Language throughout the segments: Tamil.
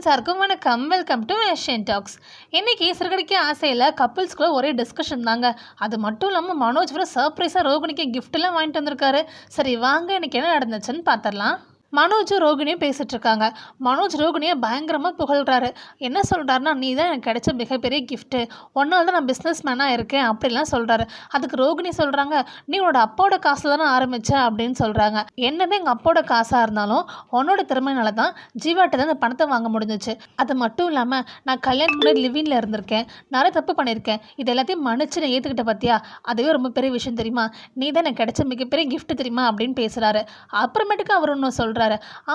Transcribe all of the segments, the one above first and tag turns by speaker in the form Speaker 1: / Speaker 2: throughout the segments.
Speaker 1: ஃப்ரெண்ட்ஸ் யாருக்கும் வணக்கம். வெல்கம் டு ஏஷியன் டாக்ஸ் இன்றைக்கி சிறுகடிக்க ஆசையில் கப்புள்ஸ்குள்ளே ஒரே டிஸ்கஷன் தாங்க. அது மட்டும் இல்லாமல் மனோஜ் வர சர்ப்ரைஸாக ரோகிணிக்கு கிஃப்ட்லாம் வாங்கிட்டு வந்திருக்காரு. சரி வாங்க இன்றைக்கி என்ன நடந்துச்சுன்னு பார்த்துடலாம். மனோஜும் ரோகிணியும் பேசிகிட்டு இருக்காங்க. மனோஜ் ரோகிணியை பயங்கரமாக புகழ்கிறாரு என்ன சொல்கிறாருன்னா நீ தான் எனக்கு கிடைச்ச மிகப்பெரிய கிஃப்ட்டு ஒன்றால் தான் நான் பிஸ்னஸ் மேனாக இருக்கேன் அப்படிலாம் சொல்கிறாரு அதுக்கு ரோகிணி சொல்கிறாங்க நீ உன்னோட அப்பாவோட காசில் தானே ஆரம்பிச்ச? அப்படின்னு சொல்கிறாங்க என்னதான் எங்கள் அப்பாவோட காசாக இருந்தாலும் உன்னோட திறமையினால தான் ஜீவாட்ட தான் இந்த பணத்தை வாங்க முடிஞ்சிச்சு. அது மட்டும் இல்லாமல் நான் கல்யாணத்துக்கு முன்னாடி லிவிங்கில் இருந்திருக்கேன். நிறைய தப்பு பண்ணியிருக்கேன். இது எல்லாத்தையும் மன்னிச்சு நான் ஏற்றுக்கிட்ட பார்த்தியா அதுவே ரொம்ப பெரிய விஷயம் தெரியுமா? நீ தான் எனக்கு கிடைச்ச மிகப்பெரிய கிஃப்ட் தெரியுமா? அப்படின்னு பேசுகிறாரு அப்புறமேட்டுக்கு அவர் ஒன்று சொல்கிறார்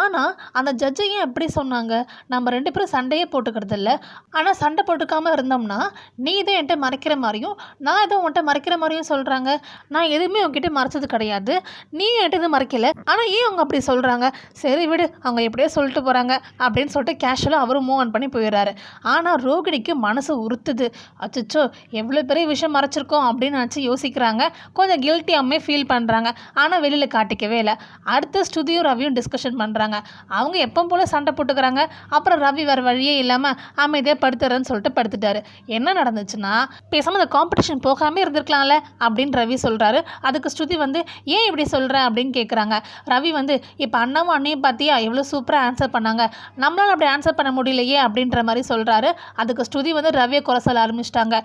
Speaker 1: ஆனால் அந்த ஜட்ஜை ஏன் எப்படி சொன்னாங்க? நம்ம ரெண்டு பேரும் சண்டையே போட்டுக்கிறது இல்லை ஆனால் சண்டை போட்டுக்காமல் இருந்தோம்னா நீ இதை என்கிட்ட மறைக்கிற மாதிரியும் நான் எதுவும் உன்கிட்ட மறைக்கிற மாதிரியும் சொல்கிறாங்க நான் எதுவுமே உங்ககிட்ட மறைச்சது கிடையாது. நீ என்கிட்ட எதுவும் மறைக்கல. ஆனால் ஏன் அவங்க அப்படி சொல்கிறாங்க சரி விடு அவங்க எப்படியோ சொல்லிட்டு போகிறாங்க அப்படின்னு சொல்லிட்டு கேஷுவலாக அவரும் மூவ் ஆன் பண்ணி போயிடுறாரு. ஆனால் ரோகிணிக்கு மனசு உறுத்துது. அச்சோ எவ்வளோ பெரிய விஷயம் மறைச்சிருக்கோம் அப்படின்னு நினச்சி யோசிக்கிறாங்க. கொஞ்சம் கில்ட்டியாமே ஃபீல் பண்ணுறாங்க ஆனால் வெளியில் காட்டிக்கவே இல்லை. அடுத்த ஸ்டுதியும் ரவியும் டிஸ்கஷன் பண்ணுறாங்க அவங்க எப்போ போல் சண்டை போட்டுக்கிறாங்க. அப்புறம் ரவி வேறு வழியே இல்லாமல் அமைதியாக படுத்துறேன்னு சொல்லிட்டு படுத்துட்டாரு. என்ன நடந்துச்சுன்னா பேசாமல் அந்த காம்படிஷன் போகாமல் இருந்திருக்கலாம்ல அப்படின்னு ரவி சொல்கிறாரு அதுக்கு ஸ்ருதி வந்து ஏன் இப்படி சொல்கிற அப்படின்னு கேட்குறாங்க ரவி வந்து இப்போ அண்ணாவும் அண்ணையும் பார்த்தியா எவ்வளோ சூப்பராக ஆன்சர் பண்ணாங்க. நம்மளால் அப்படி ஆன்சர் பண்ண முடியலையே அப்படின்ற மாதிரி சொல்கிறாரு அதுக்கு ஸ்ருதி வந்து ரவியை குறை சொல்ல ஆரம்பிச்சிட்டாங்க.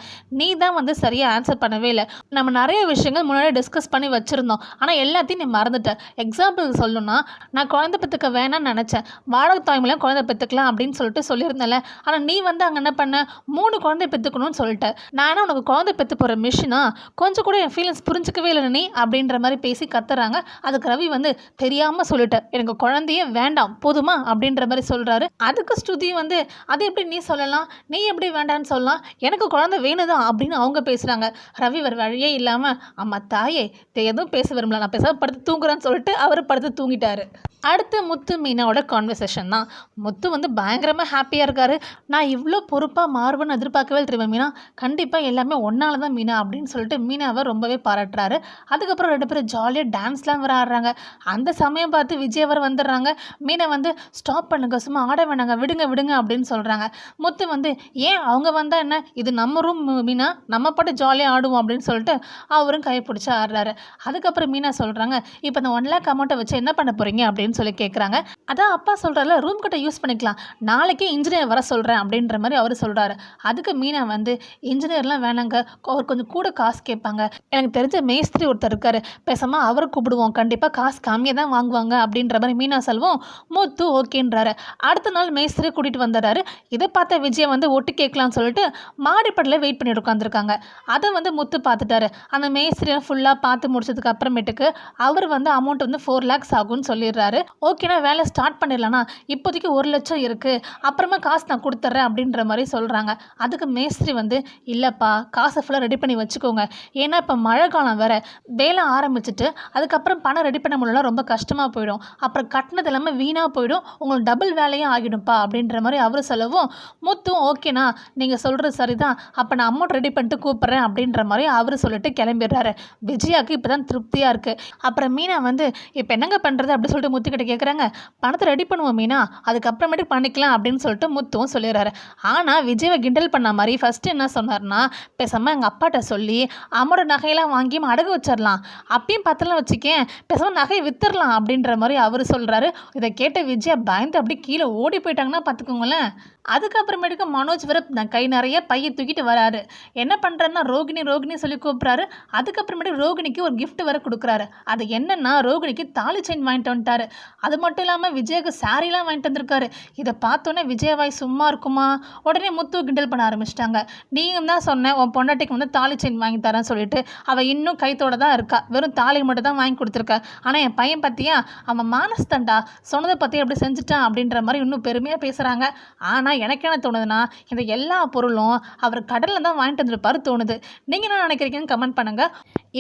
Speaker 1: நீ தான் வந்து சரியாக ஆன்சர் பண்ணவே இல்லை. நம்ம நிறைய விஷயங்கள் முன்னாடி டிஸ்கஸ் பண்ணி வச்சுருந்தோம். ஆனால் எல்லாத்தையும் நீ மறந்துட்ட. எக்ஸாம்பிள் சொல்லணும்னா நான் குழந்தை பெற்றுக்க வேணாம்னு நினச்சேன். வாடகை தாய்மொழியும் குழந்தை பெற்றுக்கலாம் அப்படின்னு சொல்லிட்டு சொல்லியிருந்தேன்ல. ஆனால் நீ வந்து அங்கே என்ன பண்ண? மூணு குழந்தை பெற்றுக்கணும்னு சொல்லிட்ட. நான் என்ன உனக்கு குழந்தை பெற்று போகிற மிஷினா கொஞ்சம் கூட என் ஃபீலிங்ஸ் புரிஞ்சுக்கவே இல்லை நீ அப்படின்ற மாதிரி பேசி கத்துறாங்க. அதுக்கு ரவி வந்து தெரியாமல் சொல்லிட்டேன் எனக்கு குழந்தையே வேண்டாம் போதுமா? அப்படின்ற மாதிரி சொல்கிறாரு அதுக்கு ஸ்ருதி வந்து அது எப்படி நீ சொல்லலாம்? நீ எப்படி வேண்டான்னு சொல்லலாம்? எனக்கு குழந்தை வேணுதான் அப்படின்னு அவங்க பேசுகிறாங்க ரவி வேறு வழியே இல்லாமல் அம்மா தாயே எதுவும் பேச விரும்பல. நான் பேசாம படுத்து தூங்குறேன்னு சொல்லிட்டு அவர் படுத்து தூங்கிட்டாரு. அடுத்து முத்து மீனாவோட கான்வர்சேஷன் தான். முத்து வந்து பயங்கரமாக ஹாப்பியாக இருக்காரு. நான் இவ்வளோ பொறுப்பாக மாறுவேன்னு எதிர்பார்க்கவே தெரியுமா மீனா. கண்டிப்பாக எல்லாமே ஒன்னால தான் மீனா அப்படின்னு சொல்லிட்டு மீனாவை ரொம்பவே பாராட்டுறாரு. அதுக்கப்புறம் ரெண்டு பேரும் ஜாலியாக டான்ஸ்லாம் வர ஆடுறாங்க. அந்த சமயம் பார்த்து விஜய் அவர் வந்துடுறாங்க. மீனை வந்து ஸ்டாப் பண்ணுங்க சும்மா ஆட வேணாங்க விடுங்க விடுங்க அப்படின்னு சொல்கிறாங்க முத்து வந்து ஏன் அவங்க வந்தால் என்ன? இது நம்ம ரூம் மீனா. நம்ம பாட்டு ஜாலியாக ஆடுவோம் அப்படின்னு சொல்லிட்டு அவரும் கைப்பிடிச்சி ஆடுறாரு. அதுக்கப்புறம் மீனா சொல்கிறாங்க இப்போ இந்த ஒன் லேக் அமௌண்ட்டை வச்சு என்ன பண்ண போகிறீங்க அப்படின்னு சொல்லி கேட்குறாங்க அதான் அப்பா சொல்கிறாருல ரூம் கிட்ட யூஸ் பண்ணிக்கலாம். நாளைக்கே இன்ஜினியர் வர சொல்கிறேன் அப்படின்ற மாதிரி அவர் சொல்கிறாரு அதுக்கு மீனா வந்து இன்ஜினியர்லாம் வேணாங்க. அவர் கொஞ்சம் கூட காசு கேட்பாங்க. எனக்கு தெரிஞ்ச மேஸ்திரி ஒருத்தர் இருக்கார். பேசாமல் அவரை கூப்பிடுவோம். கண்டிப்பாக காசு கம்மியாக தான் வாங்குவாங்க அப்படின்ற மாதிரி மீனா செல்வம் முத்து ஓகேன்றாரு. அடுத்த நாள் மேஸ்திரி கூட்டிகிட்டு வந்துடுறாரு. இதை பார்த்த விஜய் வந்து ஒட்டு கேட்கலாம்னு சொல்லிட்டு மாடிப்படியில் வெயிட் பண்ணி உட்காந்துருக்காங்க அதை வந்து முத்து பார்த்துட்டாரு. அந்த மேஸ்திரியை ஃபுல்லாக பார்த்து முடிச்சதுக்கு அப்புறமேட்டுக்கு அவர் வந்து அமௌண்ட் வந்து ஃபோர் லேக்ஸ் ஆகும்னு சொல்லிடுறாரு. ஓகேண்ணா வேலை ஸ்டார்ட் பண்ணிடலாண்ணா. இப்போதைக்கு ஒரு லட்சம் இருக்குது அப்புறமா காசு நான் கொடுத்துட்றேன் அப்படின்ற மாதிரி சொல்கிறாங்க அதுக்கு மேஸ்திரி வந்து இல்லைப்பா காசை ஃபுல்லாக ரெடி பண்ணி வச்சுக்கோங்க. ஏன்னா இப்போ மழை காலம் வேறு. வேலை ஆரம்பிச்சிட்டு அதுக்கப்புறம் பணம் ரெடி பண்ண முடியல ரொம்ப கஷ்டமாக போயிடும். அப்புறம் கட்டினது எல்லாமே வீணாக போயிடும். உங்களுக்கு டபுள் வேலையும் ஆகிடும்ப்பா அப்படின்ற மாதிரி அவர் சொல்லவும் முத்தும் ஓகேண்ணா. நீங்கள் சொல்கிறது சரிதான். அப்போ நான் அமௌண்ட் ரெடி பண்ணிட்டு கூப்பிட்றேன் அப்படின்ற மாதிரி அவர் சொல்லிட்டு கிளம்பிடுறாரு. விஜயாவுக்கு இப்போ தான் திருப்தியாக இருக்குது அப்புறம் மீனா வந்து இப்போ என்னங்க பண்ணுறது அப்படி சொல்லிட்டு முத்து முத்துக்கிட்ட கேட்குறாங்க பணத்தை ரெடி பண்ணுவோம் மீனா அதுக்கப்புறமேட்டு பண்ணிக்கலாம் அப்படின்னு சொல்லிட்டு முத்துவும் சொல்லிடுறாரு. ஆனால் விஜயை கிண்டல் பண்ண மாதிரி ஃபஸ்ட்டு என்ன சொன்னார்னா பேசாமல் எங்கள் அப்பாட்ட சொல்லி அம்மோட நகையெல்லாம் வாங்கி அடகு வச்சிடலாம். அப்பயும் பத்தலாம் வச்சுக்கேன் பேசாமல் நகையை வித்துடலாம் அப்படின்ற மாதிரி அவர் சொல்கிறாரு இதை கேட்ட விஜயா பயந்து அப்படியே கீழே ஓடி போயிட்டாங்கன்னா பார்த்துக்கோங்களேன் அதுக்கப்புறமேட்டுக்கு மனோஜ் வர நான் கை நிறைய பையை தூக்கிட்டு வராரு. என்ன பண்ணுறாருன்னா ரோகிணி ரோகிணி சொல்லி கூப்பிட்றாரு. அதுக்கப்புறமேட்டு ரோகிணிக்கு ஒரு கிஃப்ட் வர கொடுக்குறாரு. அது என்னன்னா ரோகிணிக்கு தாலி செயின் வாங்கிட்டு வந்துட்டாரு. அது மட்டும் இல்லாமல் விஜய்க்கு சாரீலாம் வாங்கிட்டு வந்திருக்காரு. இதை பார்த்தோன்னே விஜயவாய் சும்மா இருக்குமா? உடனே முத்து கிண்டல் பண்ண ஆரம்பிச்சிட்டாங்க. நீங்கள் தான் சொன்னேன் உன் பொண்டாட்டிக்கு வந்து தாலி செயின் வாங்கி தரேன்னு சொல்லிட்டு அவள் இன்னும் கைத்தோட தான் இருக்கா. வெறும் தாலி மட்டும் தான் வாங்கி கொடுத்துருக்கா. ஆனால் என் பையன் பார்த்தியா அவன் மானஸ்தண்டா? சொன்னதை பற்றி அப்படி செஞ்சுட்டான் அப்படின்ற மாதிரி இன்னும் பெருமையாக பேசுகிறாங்க ஆனால் ஆனால் எனக்கு என்ன தோணுதுன்னா இந்த எல்லா பொருளும் அவர் கடலில் தான் வாங்கிட்டு வந்திருப்பாரு தோணுது. நீங்கள் என்ன நினைக்கிறீங்கன்னு கமெண்ட் பண்ணுங்கள்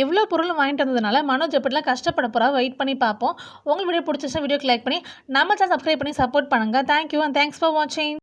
Speaker 1: எவ்வளோ பொருளும் வாங்கிட்டு வந்ததுனால மனோஜ் எப்படிலாம் கஷ்டப்பட போகிறா வெயிட் பண்ணி பார்ப்போம். உங்களுக்கு வீடியோ பிடிச்சிச்சா வீடியோக்கு லைக் பண்ணி நம்ம சேனல் சப்ஸ்கிரைப் பண்ணி சப்போர்ட் பண்ணுங்கள் thank you and thanks for வாட்சிங்